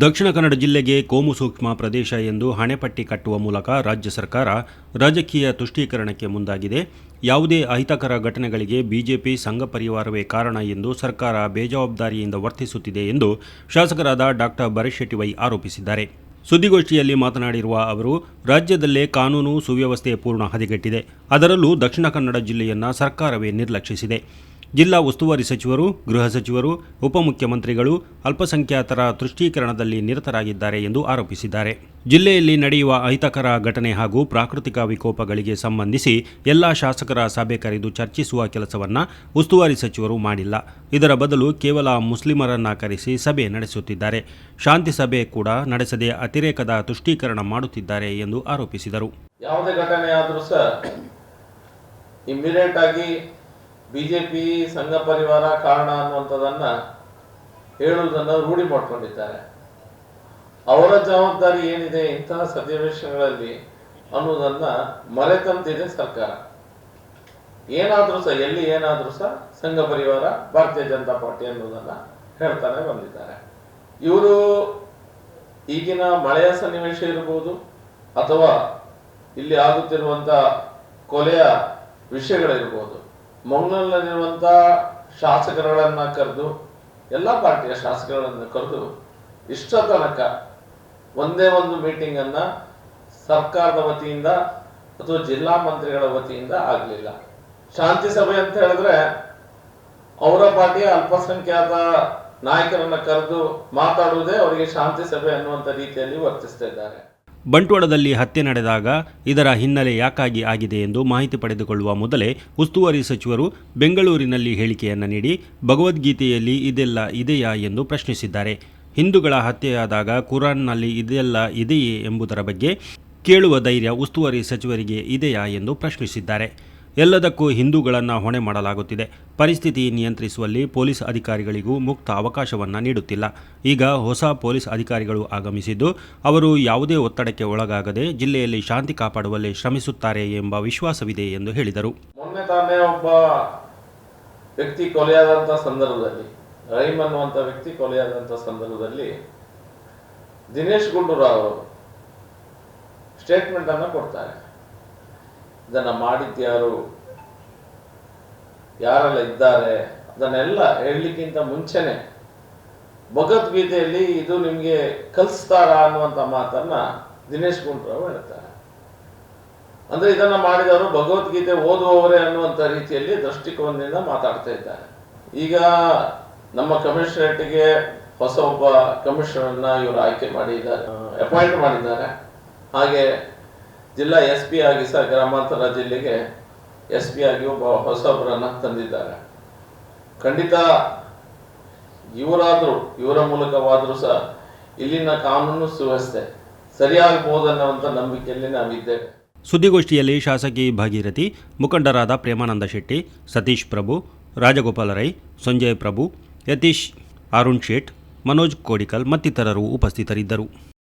ದಕ್ಷಿಣ ಕನ್ನಡ ಜಿಲ್ಲೆಗೆ ಕೋಮು ಸೂಕ್ಷ್ಮ ಪ್ರದೇಶ ಎಂದು ಹಣೆಪಟ್ಟಿ ಕಟ್ಟುವ ಮೂಲಕ ರಾಜ್ಯ ಸರ್ಕಾರ ರಾಜಕೀಯ ತುಷ್ಟೀಕರಣಕ್ಕೆ ಮುಂದಾಗಿದೆ. ಯಾವುದೇ ಅಹಿತಕರ ಘಟನೆಗಳಿಗೆ ಬಿಜೆಪಿ ಸಂಘ ಪರಿವಾರವೇ ಕಾರಣ ಎಂದು ಸರ್ಕಾರ ಬೇಜವಾಬ್ದಾರಿಯಿಂದ ವರ್ತಿಸುತ್ತಿದೆ ಎಂದು ಶಾಸಕರಾದ ಡಾಕ್ಟರ್ ಬರಶೆಟ್ಟಿ ಶೆಟ್ಟಿವೈ ಆರೋಪಿಸಿದ್ದಾರೆ. ಸುದ್ದಿಗೋಷ್ಠಿಯಲ್ಲಿ ಮಾತನಾಡಿರುವ ಅವರು, ರಾಜ್ಯದಲ್ಲೇ ಕಾನೂನು ಸುವ್ಯವಸ್ಥೆ ಪೂರ್ಣ ಹದಗೆಟ್ಟಿದೆ. ಅದರಲ್ಲೂ ದಕ್ಷಿಣ ಕನ್ನಡ ಜಿಲ್ಲೆಯನ್ನು ಸರ್ಕಾರವೇ ನಿರ್ಲಕ್ಷಿಸಿದೆ. ಜಿಲ್ಲಾ ಉಸ್ತುವಾರಿ ಸಚಿವರು, ಗೃಹ ಸಚಿವರು, ಉಪಮುಖ್ಯಮಂತ್ರಿಗಳು ಅಲ್ಪಸಂಖ್ಯಾತರ ತುಷ್ಟೀಕರಣದಲ್ಲಿ ನಿರತರಾಗಿದ್ದಾರೆ ಎಂದು ಆರೋಪಿಸಿದ್ದಾರೆ. ಜಿಲ್ಲೆಯಲ್ಲಿ ನಡೆಯುವ ಅಹಿತಕರ ಘಟನೆ ಹಾಗೂ ಪ್ರಾಕೃತಿಕ ವಿಕೋಪಗಳಿಗೆ ಸಂಬಂಧಿಸಿ ಎಲ್ಲ ಶಾಸಕರ ಸಭೆ ಕರೆದು ಚರ್ಚಿಸುವ ಕೆಲಸವನ್ನು ಉಸ್ತುವಾರಿ ಸಚಿವರು ಮಾಡಿಲ್ಲ. ಇದರ ಬದಲು ಕೇವಲ ಮುಸ್ಲಿಮರನ್ನ ಕರೆಸಿ ಸಭೆ ನಡೆಸುತ್ತಿದ್ದಾರೆ. ಶಾಂತಿ ಸಭೆ ಕೂಡ ನಡೆಸದೆ ಅತಿರೇಕದ ತುಷ್ಟೀಕರಣ ಮಾಡುತ್ತಿದ್ದಾರೆ ಎಂದು ಆರೋಪಿಸಿದರು. ಯಾವುದೇ ಘಟನೆ ಆದರೂ ಸಹ ಇಮ್ಮಿಡಿಯೇಟ್ ಆಗಿ ಬಿಜೆಪಿ ಸಂಘ ಪರಿವಾರ ಕಾರಣ ಅನ್ನುವಂಥದ್ದನ್ನ ಹೇಳುವುದನ್ನ ರೂಢಿ ಮಾಡ್ಕೊಂಡಿದ್ದಾರೆ. ಅವರ ಜವಾಬ್ದಾರಿ ಏನಿದೆ ಇಂತಹ ಸನ್ನಿವೇಶಗಳಲ್ಲಿ ಅನ್ನೋದನ್ನ ಮರೆತಂತಿದೆ ಸರ್ಕಾರ. ಏನಾದರೂ ಸಹ, ಎಲ್ಲಿ ಏನಾದರೂ ಸಹ ಸಂಘ ಪರಿವಾರ, ಭಾರತೀಯ ಜನತಾ ಪಾರ್ಟಿ ಅನ್ನೋದನ್ನ ಹೇಳ್ತಾನೆ ಬಂದಿದ್ದಾರೆ. ಇವರು ಈಗಿನ ಮಳೆಯ ಸನ್ನಿವೇಶ ಇರಬಹುದು ಅಥವಾ ಇಲ್ಲಿ ಆಗುತ್ತಿರುವಂತ ಕೊಲೆಯ ವಿಷಯಗಳಿರ್ಬೋದು ಮಂಗಳೂರಿನಲ್ಲಿರುವಂತ ಶಾಸಕರುಗಳನ್ನು ಕರೆದು, ಎಲ್ಲ ಪಾರ್ಟಿಯ ಶಾಸಕರುಗಳನ್ನ ಕರೆದು ಇಷ್ಟ ತನಕ ಒಂದೇ ಒಂದು ಮೀಟಿಂಗ್ ಅನ್ನ ಸರ್ಕಾರದ ವತಿಯಿಂದ ಅಥವಾ ಜಿಲ್ಲಾ ಮಂತ್ರಿಗಳ ವತಿಯಿಂದ ಆಗಲಿಲ್ಲ. ಶಾಂತಿ ಸಭೆ ಅಂತ ಹೇಳಿದ್ರೆ ಅವರ ಪಾರ್ಟಿಯ ಅಲ್ಪಸಂಖ್ಯಾತ ನಾಯಕರನ್ನು ಕರೆದು ಮಾತಾಡುವುದೇ ಅವರಿಗೆ ಶಾಂತಿ ಸಭೆ ಅನ್ನುವಂಥ ರೀತಿಯಲ್ಲಿ ವರ್ತಿಸ್ತಾ ಇದ್ದಾರೆ. ಬಂಟ್ವಾಳದಲ್ಲಿ ಹತ್ಯೆ ನಡೆದಾಗ ಇದರ ಹಿನ್ನೆಲೆ ಯಾಕಾಗಿ ಆಗಿದೆ ಎಂದು ಮಾಹಿತಿ ಪಡೆದುಕೊಳ್ಳುವ ಮೊದಲೇ ಉಸ್ತುವಾರಿ ಸಚಿವರು ಬೆಂಗಳೂರಿನಲ್ಲಿ ಹೇಳಿಕೆಯನ್ನು ನೀಡಿ, ಭಗವದ್ಗೀತೆಯಲ್ಲಿ ಇದೆಲ್ಲ ಇದೆಯಾ ಎಂದು ಪ್ರಶ್ನಿಸಿದ್ದಾರೆ. ಹಿಂದೂಗಳ ಹತ್ಯೆಯಾದಾಗ ಕುರಾನ್ನಲ್ಲಿ ಇದೆಲ್ಲ ಇದೆಯೇ ಎಂಬುದರ ಬಗ್ಗೆ ಕೇಳುವ ಧೈರ್ಯ ಉಸ್ತುವಾರಿ ಸಚಿವರಿಗೆ ಇದೆಯಾ ಎಂದು ಪ್ರಶ್ನಿಸಿದ್ದಾರೆ. ಎಲ್ಲದಕ್ಕೂ ಹಿಂದೂಗಳನ್ನು ಹೊಣೆ ಮಾಡಲಾಗುತ್ತಿದೆ. ಪರಿಸ್ಥಿತಿ ನಿಯಂತ್ರಿಸುವಲ್ಲಿ ಪೊಲೀಸ್ ಅಧಿಕಾರಿಗಳಿಗೂ ಮುಕ್ತ ಅವಕಾಶವನ್ನು ನೀಡುತ್ತಿಲ್ಲ. ಈಗ ಹೊಸ ಪೊಲೀಸ್ ಅಧಿಕಾರಿಗಳು ಆಗಮಿಸಿದ್ದು, ಅವರು ಯಾವುದೇ ಒತ್ತಡಕ್ಕೆ ಒಳಗಾಗದೆ ಜಿಲ್ಲೆಯಲ್ಲಿ ಶಾಂತಿ ಕಾಪಾಡುವಲ್ಲಿ ಶ್ರಮಿಸುತ್ತಾರೆ ಎಂಬ ವಿಶ್ವಾಸವಿದೆ ಎಂದು ಹೇಳಿದರು. ಮೊನ್ನೆ ತಾನೇ ಒಬ್ಬ ವ್ಯಕ್ತಿ ಕೊಲೆಯಾದಂತ ಸಂದರ್ಭದಲ್ಲಿ ರಹೀಮ್ ಅನ್ನುವಂತ ವ್ಯಕ್ತಿ ಕೊಲೆಯಾದಂತ ಸಂದರ್ಭದಲ್ಲಿ ದಿನೇಶ್ ಗುಂಡೂರಾವ್ ಅವರು ಸ್ಟೇಟ್ಮೆಂಟ್ ಅನ್ನ ಕೊಡ್ತಾರೆ. ಇದನ್ನ ಮಾಡಿದ್ಯಾರು? ಯಾರೆಲ್ಲ ಇದ್ದಾರೆ? ಅದನ್ನೆಲ್ಲ ಹೇಳಲಿಕ್ಕಿಂತ ಮುಂಚೆನೆ ಭಗವದ್ಗೀತೆಯಲ್ಲಿ ಇದು ನಿಮಗೆ ಕಲಿಸ್ತಾರ ಅನ್ನುವಂತ ಮಾತನ್ನು ದಿನೇಶ್ ಗುಂಡ್ರಾವ್ ಹೇಳ್ತಾರೆ. ಅಂದ್ರೆ ಇದನ್ನ ಮಾಡಿದವರು ಭಗವದ್ಗೀತೆ ಓದುವವರೇ ಅನ್ನುವಂಥ ರೀತಿಯಲ್ಲಿ ದೃಷ್ಟಿಕೋನದಿಂದ ಮಾತಾಡ್ತಾ ಇದ್ದಾರೆ. ಈಗ ನಮ್ಮ ಕಮಿಷನರೇಟ್ಗೆ ಹೊಸ ಒಬ್ಬ ಕಮಿಷನರ್ನ ಇವರು ಆಯ್ಕೆ ಮಾಡಿದ್ದಾರೆ, ಅಪಾಯಿಂಟ್ ಮಾಡಿದ್ದಾರೆ. ಹಾಗೆ ಜಿಲ್ಲಾ ಎಸ್ ಪಿ ಆಗಿ ಸಹ ಗ್ರಾಮಾಂತರ ಜಿಲ್ಲೆಗೆ ಎಸ್ ಪಿ ಆಗಿ ಒಬ್ಬ ಹೊಸಬರನ್ನು ತಂದಿದ್ದಾರೆ. ಖಂಡಿತ ಇವರಾದರೂ, ಇವರ ಮೂಲಕವಾದರೂ ಸಹ ಇಲ್ಲಿನ ಕಾನೂನು ಸುವ್ಯವಸ್ಥೆ ಸರಿಯಾಗಬಹುದನ್ನುವಂಥ ನಂಬಿಕೆಯಲ್ಲಿ ನಾವಿದ್ದೇವೆ. ಸುದ್ದಿಗೋಷ್ಠಿಯಲ್ಲಿ ಶಾಸಕಿ ಭಾಗೀರಥಿ, ಮುಖಂಡರಾದ ಪ್ರೇಮಾನಂದ ಶೆಟ್ಟಿ, ಸತೀಶ್ ಪ್ರಭು, ರಾಜಗೋಪಾಲ ರೈ, ಸಂಜಯ್ ಪ್ರಭು, ಯತೀಶ್ ಅರುಣ್ ಶೇಟ್, ಮನೋಜ್ ಕೋಡಿಕಲ್ ಮತ್ತಿತರರು ಉಪಸ್ಥಿತರಿದ್ದರು.